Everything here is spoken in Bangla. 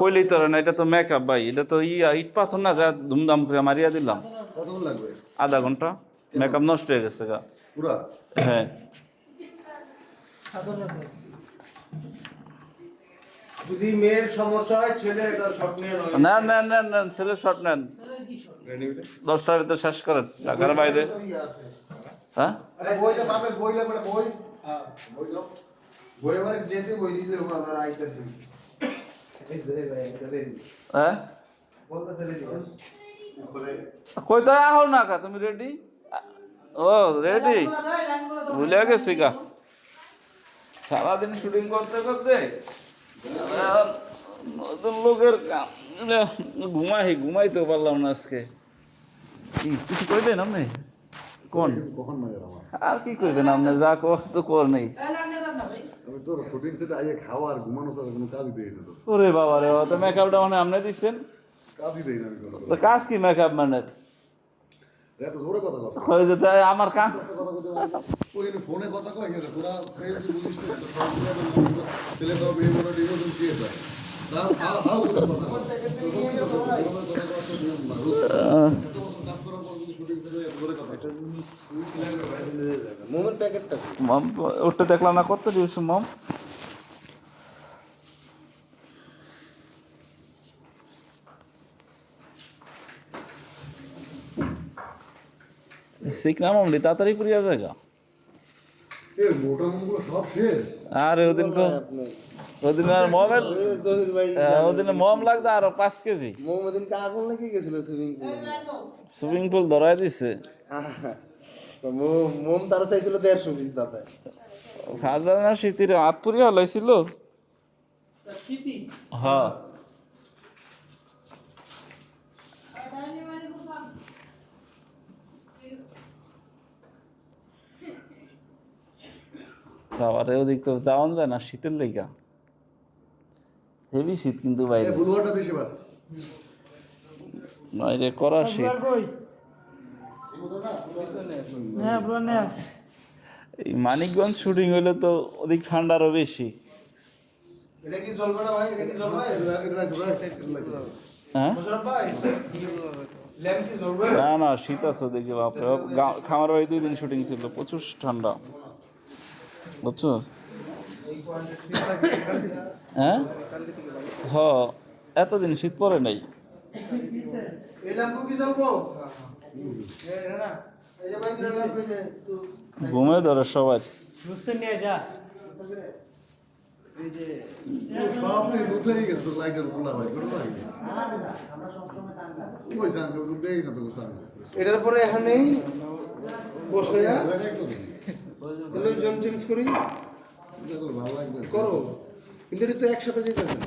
কইলেই তো না এটা তো মেকআপ ভাই এটা তো ইয়া ইট পাথর না যা ধুমধাম করে মারিয়া দিলাম। আধা ঘণ্টা। মেকআপ নষ্ট হয়ে গেছে গা। হ্যাঁ। যদি মেয়ের সমস্যা হয় এটা না না না না ছেলে শর্ট নেন। দশটার ভিতরে শেষ করেন ঢাকার বাইরে। হ্যাঁ? বই বই। বই যেতে বই দিলে আইতাছে। হ্যাঁ কই তো আহো না কা তুমি রেডি ও রেডি ভুলে গেছি গা সারাদিন শুটিং করতে করতে আর নতুন লোকের কাম ঘুমাই ঘুমাইতেও পারলাম না আজকে কি কিছু কইবেন আপনি কোন কখন মাঝে আমার আর কি কইবেন আপনি যা কর তো কর নেই ওরে বাবা রে বাবা, তো মেকআপটা মানে আপনি দিচ্ছেন কাজই দেই না আমি কোনো তো কাজ কি মেকআপ মানে? এত জোরে কথা কথা কই যে তাই আমার কাজ কথা কথা ওই যে ফোনে কথা কয়। তোরা কথা তো তো মম ওটা দেখলাম না কত দিয়েছ মম? শিখলাম আমলি তাড়াতাড়ি পুরিয়া জায়গা এ মোটা মুখগুলো সব শেষ। আর ওদিন কো ওদিন আর মমের জহির ওদিন মম লাগতো আরও পাঁচ কেজি। মোহাম্মদিনকে আগুন লেগে গেছিল সুইমিং পুলে। সুইমিং পুল ধরাই দিছে। তো মোম মোম তারও চাইছিল দেড়শো পিস দাদা হাজার না শীতির হাত পুরিয়া হলাইছিল হ্যাঁ। বাবারে ওদিক তো যাওয়ান যায় না শীতের লেগা। হেভি শীত কিন্তু বাইরে। বাইরে করা শীত। এই মানিকগঞ্জ শুটিং হইলে তো অধিক ঠান্ডা আরও বেশি। না। হ্যাঁ? না না শীত আছে দেখি বাপরে খামার বাড়ি দুই দিন শুটিং ছিল প্রচুর ঠান্ডা। বুঝছ? হ্যাঁ? হ এতদিন শীত পড়ে নাই। যে যে ঘুমে ধরে সবাই। সব তুই লুথেই গেছে তোর লাইটের গোলা ভাই কোনো ভাই ওই সান তো দেই না তো সান এটার পরে বসে চেঞ্জ করি ভালো লাগবে। করো। কিন্তু এটা তো একসাথে যেতেছে না